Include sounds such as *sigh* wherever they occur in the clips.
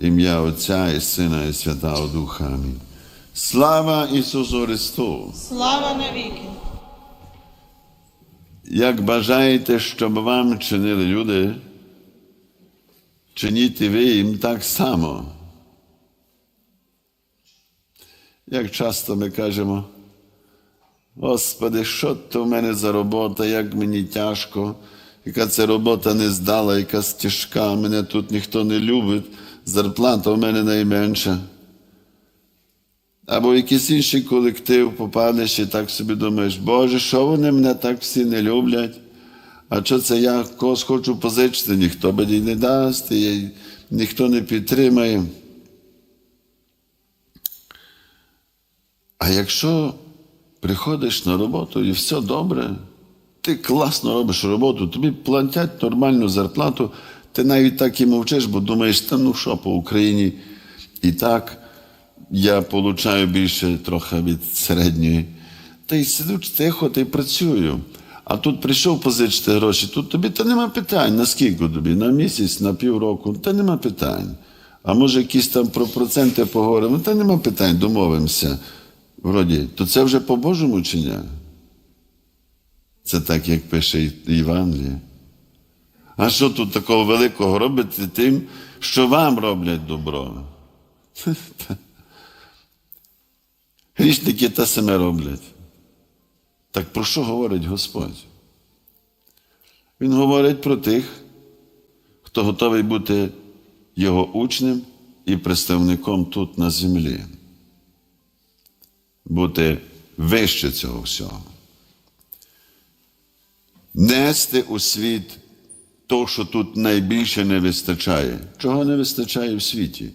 ім'я Отця і Сина і Святого Духа. Амінь. Слава Ісусу Христу! Слава навіки! Як бажаєте, щоб вам чинили люди, чиніть ви їм так само. Як часто ми кажемо, Господи, що то в мене за робота, як мені тяжко, яка це робота не здала, якась тяжка, мене тут ніхто не любить, зарплата в мене найменша. Або якийсь інший колектив попадеш і так собі думаєш, Боже, що вони мене так всі не люблять? А що це я когось хочу позичити, ніхто мені не дасть, і ніхто не підтримає. А якщо приходиш на роботу і все добре, ти класно робиш роботу, тобі платять нормальну зарплату, ти навіть так і мовчиш, бо думаєш, та ну що по Україні і так я получаю більше трохи від середньої. Та й сиду тихо, та й працюю. А тут прийшов позичити гроші, тут тобі та нема питань, наскільки тобі? На місяць, на півроку, та нема питань. А може, якісь там про проценти поговоримо, та нема питань, домовимося. Вроді, то це вже по-божому чи ні? Це так, як пише Євангеліє. А що тут такого великого робите тим, що вам роблять добро? *laughs* Грішники те саме роблять. Так про що говорить Господь? Він говорить про тих, хто готовий бути його учнем і представником тут на землі. Бути вище цього всього. Нести у світ то, що тут найбільше не вистачає. Чого не вистачає в світі?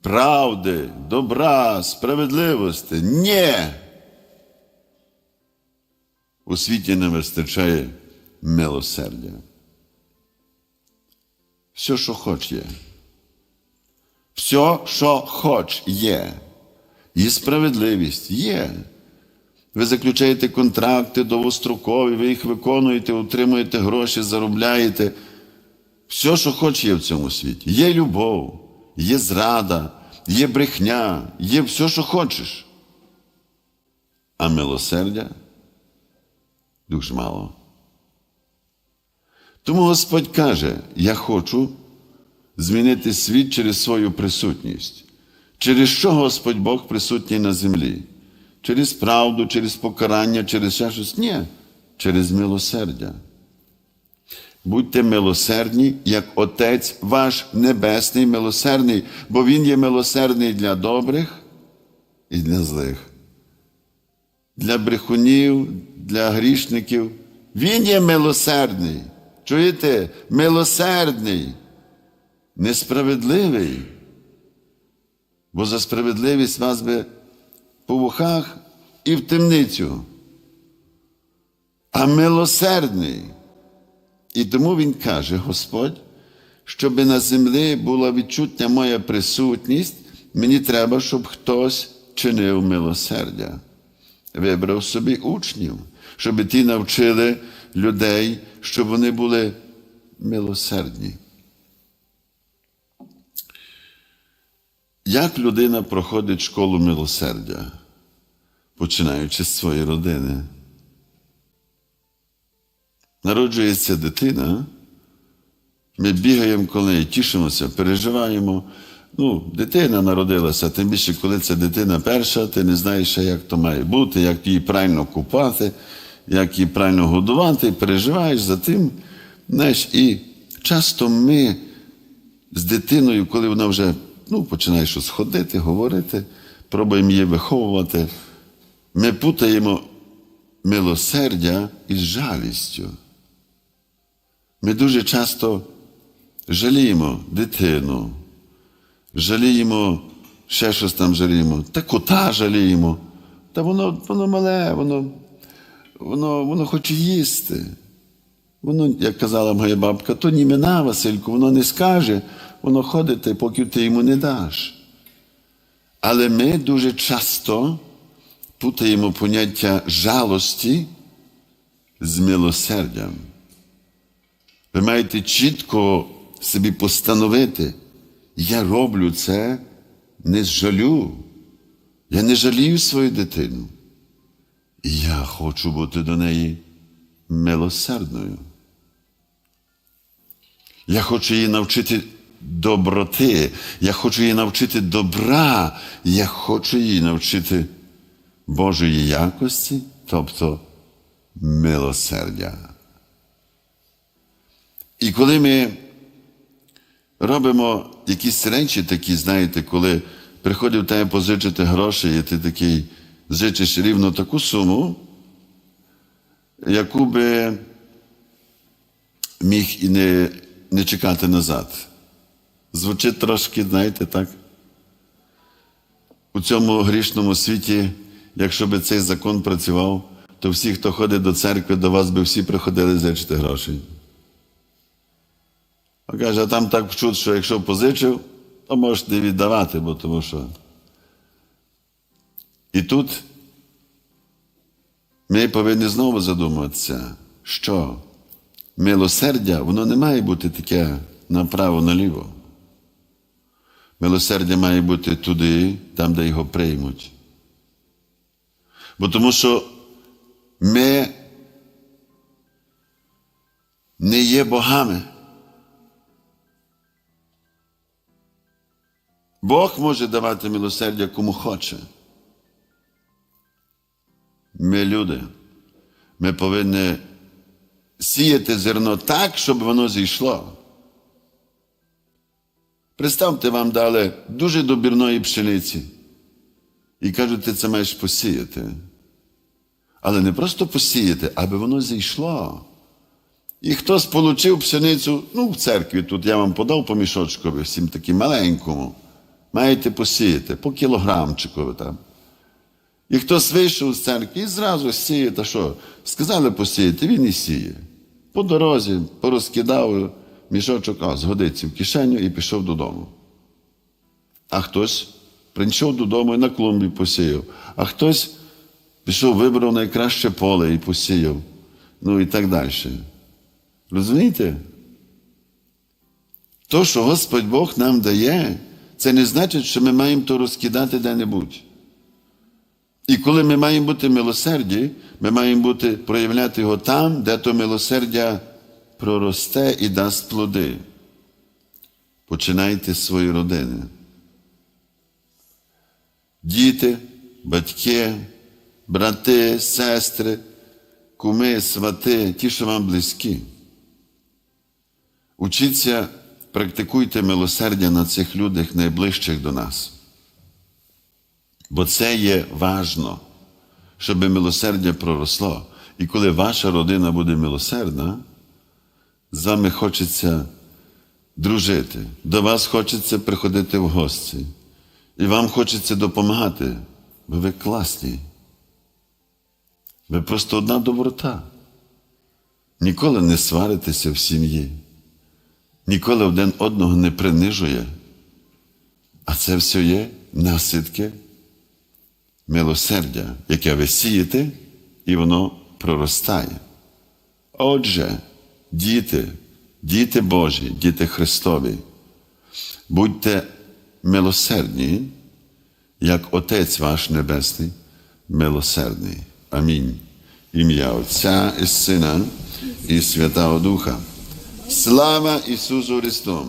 Правди, добра, справедливості. Ні. У світі не вистачає милосердя. Все, що хоч є. Все, що хоч є. І справедливість є. Ви заключаєте контракти довгострокові, ви їх виконуєте, отримуєте гроші, заробляєте. Все, що хоч є в цьому світі. Є любов, є зрада, є брехня, є все, що хочеш. А милосердя дуже мало. Тому Господь каже: Я хочу змінити світ через свою присутність. Через що Господь Бог присутній на землі? Через правду, через покарання, через ще щось? Ні, через милосердя. Будьте милосердні, як Отець ваш Небесний милосердний, бо Він є милосердний для добрих і для злих. Для брехунів, для грішників. Він є милосердний. Чуєте? Милосердний, несправедливий. Бо за справедливість вас би по вухах і в темницю. А милосердний. І тому Він каже, Господь, щоб на землі була відчутня моя присутність, мені треба, щоб хтось чинив милосердя. Вибрав собі учнів, щоб ті навчили людей, щоб вони були милосердні. Як людина проходить школу милосердя, починаючи з своєї родини? Народжується дитина, ми бігаємо, коли тішимося, переживаємо. Ну, дитина народилася, тим більше, коли це дитина перша, ти не знаєш, як то має бути, як її правильно купати, як її правильно годувати, переживаєш за тим. Знаєш, І часто ми з дитиною, коли вона вже ну, починає щось ходити, говорити, пробуємо її виховувати, ми путаємо милосердя із жалістю. Ми дуже часто жаліємо дитину, жаліємо, ще щось там жаліємо, та кота жаліємо. Та воно воно мале, воно, воно, воно хоче їсти. Воно, як казала моя бабка, то німена, Васильку, воно не скаже, воно ходить, поки ти йому не даш. Але ми дуже часто путаємо поняття жалості з милосердям. Ви маєте чітко собі постановити, я роблю це не з жалю. Я не жалію свою дитину. Я хочу бути до неї милосердною. Я хочу її навчити доброти, я хочу її навчити добра, я хочу її навчити Божої якості, тобто милосердя. І коли ми робимо якісь речі такі, знаєте, коли приходить в тебе позичити гроші, і ти такий зичиш рівно таку суму, яку би міг і не, не чекати назад. Звучить трошки, знаєте, так. У цьому грішному світі, якщо би цей закон працював, то всі, хто ходить до церкви, до вас би всі приходили зичити гроші. А каже, а там так вчуть, що якщо позичив, то можеш не віддавати, бо тому що. І тут ми повинні знову задуматися, що милосердя, воно не має бути таке направо-наліво. Милосердя має бути туди, там, де його приймуть. Бо тому що ми не є богами. Бог може давати милосердя кому хоче. Ми люди. Ми повинні сіяти зерно так, щоб воно зійшло. Представте, вам дали дуже добірної пшениці. І кажуть, ти це маєш посіяти. Але не просто посіяти, аби воно зійшло. І хтось отримав пшеницю, ну, в церкві тут я вам подав по мішочкові, всім таким маленькому. Маєте посіяти, по кілограмчикові там. І хтось вийшов з церкви і зразу сіє, та що? Сказали посіяти, він і сіє. По дорозі порозкидав мішочок, а згодиться в кишеню і пішов додому. А хтось прийшов додому і на клумбі посіяв, а хтось пішов, вибрав найкраще поле і посіяв. Ну і так далі. Розумієте? То, що Господь Бог нам дає, це не значить, що ми маємо то розкидати де-небудь. І коли ми маємо бути милосерді, ми маємо бути, проявляти його там, де то милосердя проросте і дасть плоди. Починайте з своєї родини. Діти, батьки, брати, сестри, куми, свати, ті, що вам близькі. Учіться, практикуйте милосердя на цих людях найближчих до нас. Бо це є важно, щоб милосердя проросло. І коли ваша родина буде милосердна, з вами хочеться дружити, до вас хочеться приходити в гості. І вам хочеться допомагати, бо ви класні. Ви просто одна доброта. Ніколи не сваритеся в сім'ї, ніколи один одного не принижує. А це все є наслідки милосердя, яке ви сієте, і воно проростає. Отже, діти, діти Божі, діти Христові, будьте милосердні, як Отець ваш Небесний, милосердний. Амінь. Ім'я Отця і Сина і Святого Духа. Слава Ісусу Христу!